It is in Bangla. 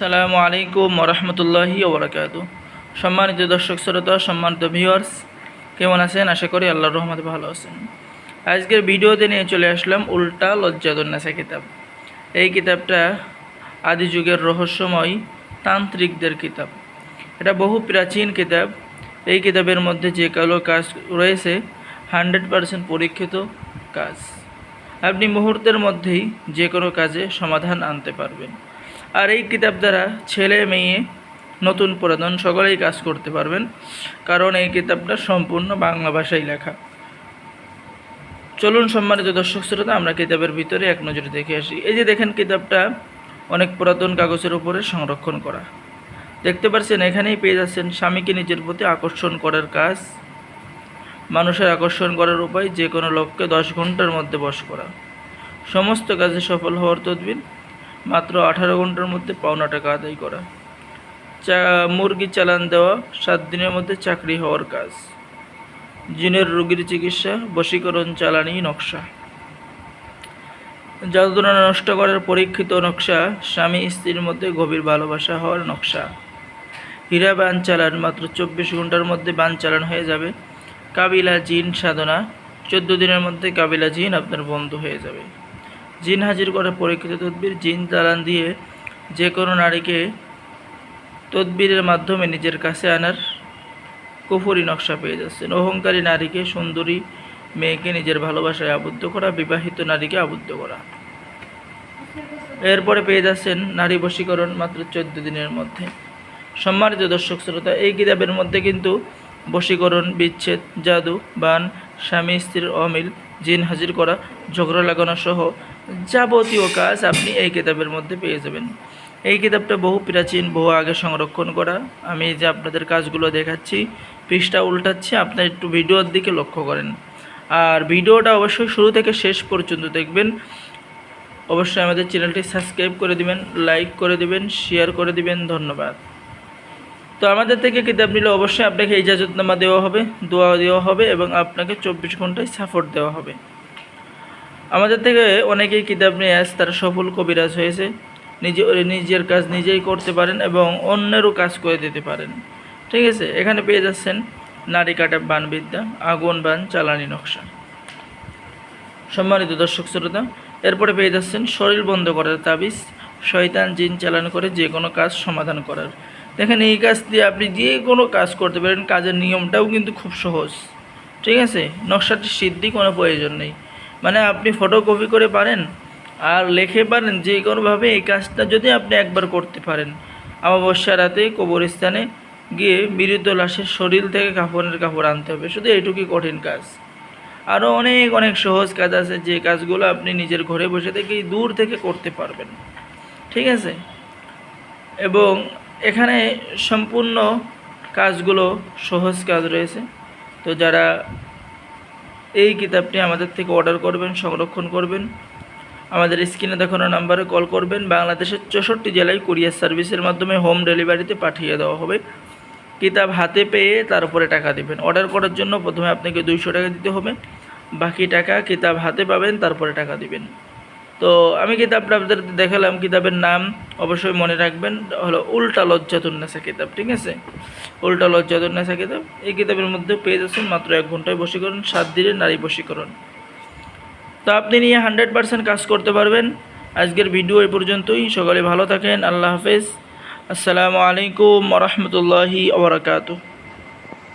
সালামু আলাইকুম রহমতুল্লাহি ওবরাকাত সম্মানিত দর্শক শ্রোতা, সম্মানিত ভিউয়ার্স কেমন আছেন? আশা করি আল্লাহর রহমতে ভালো আছেন। আজকের ভিডিওতে নিয়ে চলে আসলাম উল্টা লজ্জাদুন্নাসা কিতাব। এই কিতাবটা আদি যুগের রহস্যময় তান্ত্রিকদের কিতাব। এটা বহু প্রাচীন কিতাব। এই কিতাবের মধ্যে যে কালো কাজ রয়েছে, হান্ড্রেড পারসেন্ট পরীক্ষিত কাজ। আপনি মুহূর্তের মধ্যেই যে কোনো কাজে সমাধান আনতে পারবেন। আর এই কিতাব দ্বারা ছেলে, মেয়ে, নতুন পুরাতন সকলেই কাজ করতে পারবেন, কারণ এই কিতাবটা সম্পূর্ণ বাংলা ভাষায় লেখা। চলুন সম্মানিত দর্শক শ্রোতা, আমরা কিতাবের ভিতরে এক নজরে দেখে আসি। এই যে দেখেন কিতাবটা অনেক পুরাতন কাগজের উপরে সংরক্ষণ করা। দেখতে পাচ্ছেন, এখানেই পেয়ে যাচ্ছেন স্বামীকে নিজের প্রতি আকর্ষণ করার কাজ, মানুষের আকর্ষণ করার উপায় যে কোনো লোককে দশ ঘণ্টার মধ্যে বশ করা। সমস্ত কাজে সফল হওয়ার তদবির মাত্র আঠারো ঘণ্টার মধ্যে পাওনা টাকা আদায় করা। চা, মুরগি চালান দেওয়া, সাত দিনের মধ্যে চাকরি হওয়ার কাজ। জিনের রোগীর চিকিৎসা, বশীকরণ, চালানি, নকশা। যাদুনা নষ্ট করার পরীক্ষিত নকশা, স্বামী স্ত্রীর মধ্যে গভীর ভালোবাসা হওয়ার নকশা। হীরা বান চালান, মাত্র চব্বিশ ঘণ্টার মধ্যে বান চালান হয়ে যাবে। কাবিলা জিন সাধনা, চোদ্দ দিনের মধ্যে কাবিলা জিন আপনার বন্ধ হয়ে যাবে। জিন হাজির করা পরীক্ষিত তদবির, জিন চালান দিয়ে যে কোনো নারীকে তদবিরের মাধ্যমে নিজের কাছে আনার কুফুরি নকশা পেয়ে যাচ্ছেন। অহংকারী নারীকে, সুন্দরী মেয়েকে নিজের ভালোবাসায় আবদ্ধ করা, বিবাহিত নারীকে আবদ্ধ করা। এরপরে পেয়ে যাচ্ছেন নারী বশীকরণ মাত্র চোদ্দ দিনের মধ্যে। সম্মানিত দর্শক শ্রোতা, এই কিতাবের মধ্যে কিন্তু বশীকরণ, বিচ্ছেদ, জাদু, বান, স্বামী, স্ত্রীর অমিল জিন হাজির করা, ঝগড়া লাগানো সহ যাবতীয় কাজ আপনি এই কিতাবের মধ্যে পেয়ে যাবেন। এই কিতাবটা বহু প্রাচীন, বহু আগে সংরক্ষণ করা। আমি যে আপনাদের কাজগুলো দেখাচ্ছি, পৃষ্ঠা উল্টাচ্ছি, আপনার একটু ভিডিওর দিকে লক্ষ্য করেন। আর ভিডিওটা অবশ্যই শুরু থেকে শেষ পর্যন্ত দেখবেন। অবশ্যই আমাদের চ্যানেলটি সাবস্ক্রাইব করে দিবেন, লাইক করে দিবেন, শেয়ার করে দিবেন। ধন্যবাদ। তো আমাদের থেকে কিতাব নিলে অবশ্যই আপনাকে ইজাজতনামা দেওয়া হবে, দোয়া দেওয়া হবে এবং আপনাকে চব্বিশ ঘন্টায় সাপোর্ট দেওয়া হবে। আমাদের থেকে অনেকেই কিতাব নিয়ে আস তারা সফল কবিরাজ হয়েছে। নিজে, নিজের কাজ নিজেই করতে পারেন এবং অন্যেরও কাজ করে দিতে পারেন। ঠিক আছে, এখানে পেয়ে যাচ্ছেন নারী কাটা বানবিদ্যা, আগুন বান, চালানি নকশা। সম্মানিত দর্শক শ্রোতা, এরপরে পেয়ে যাচ্ছেন শরীর বন্ধ করার তাবিজ, শয়তান জিন চালান করে যে কোনো কাজ সমাধান করার। দেখেন, এই কাজ দিয়ে আপনি যে কোনো কাজ করতে পারেন, কাজের নিয়মটাও কিন্তু খুব সহজ। ঠিক আছে? নকশাটি সিদ্ধি কোনো প্রয়োজন নেই। মানে আপনি ফটোকপি করে পারেন আর লেখে পারেন, যে কোনোভাবে এই কাজটা যদি আপনি একবার করতে পারেন। অমাবস্যা রাতে কবরস্থানে গিয়ে মৃত লাশের শরীর থেকে কাপড়ের কাপড় আনতে হবে। শুধু এইটুকুই কঠিন কাজ। আরও অনেক অনেক সহজ কাজ আছে, যে কাজগুলো আপনি নিজের ঘরে বসে থেকেই দূর থেকে করতে পারবেন। ঠিক আছে? এবং এখানে সম্পূর্ণ কাজগুলো সহজ কাজ রয়েছে। তো যারা এই কিতাবটি আমাদের থেকে অর্ডার করবেন, সংরক্ষণ করবেন, আমাদের স্ক্রিনে দেখানো নাম্বারে কল করবেন, বাংলাদেশের চৌষট্টি জেলায় কুরিয়ার সার্ভিসের মাধ্যমে হোম ডেলিভারিতে পাঠিয়ে দেওয়া হবে। কিতাব হাতে পেয়ে তারপরে টাকা দেবেন। অর্ডার করার জন্য প্রথমে আপনাকে দুইশো টাকা দিতে হবে। বাকি টাকা কিতাব হাতে পাবেন, তারপরে টাকা দিবেন। তো আমি কিতাবটা আপনাদের দেখালাম, কিতাবের নাম অবশ্যই মনে রাখবেন, হলো উল্টা লজ্জাতুন্নেসা কিতাব, ঠিক আছে? উল্টা লজ্জাতুন্নেসা কিতাব, এই কিতাবের মধ্যে পেয়ে যাচ্ছেন মাত্র এক ঘন্টায় বশীকরণ, সাত দিনের নারী বশীকরণ। তো আপনি নিয়ে হান্ড্রেড পারসেন্ট কাজ করতে পারবেন। আজকের ভিডিও এই পর্যন্তই, সকালে ভালো থাকেন, আল্লাহ হাফেজ। আসসালামু আলাইকুম রহমতুল্লাহি আবরাকাতু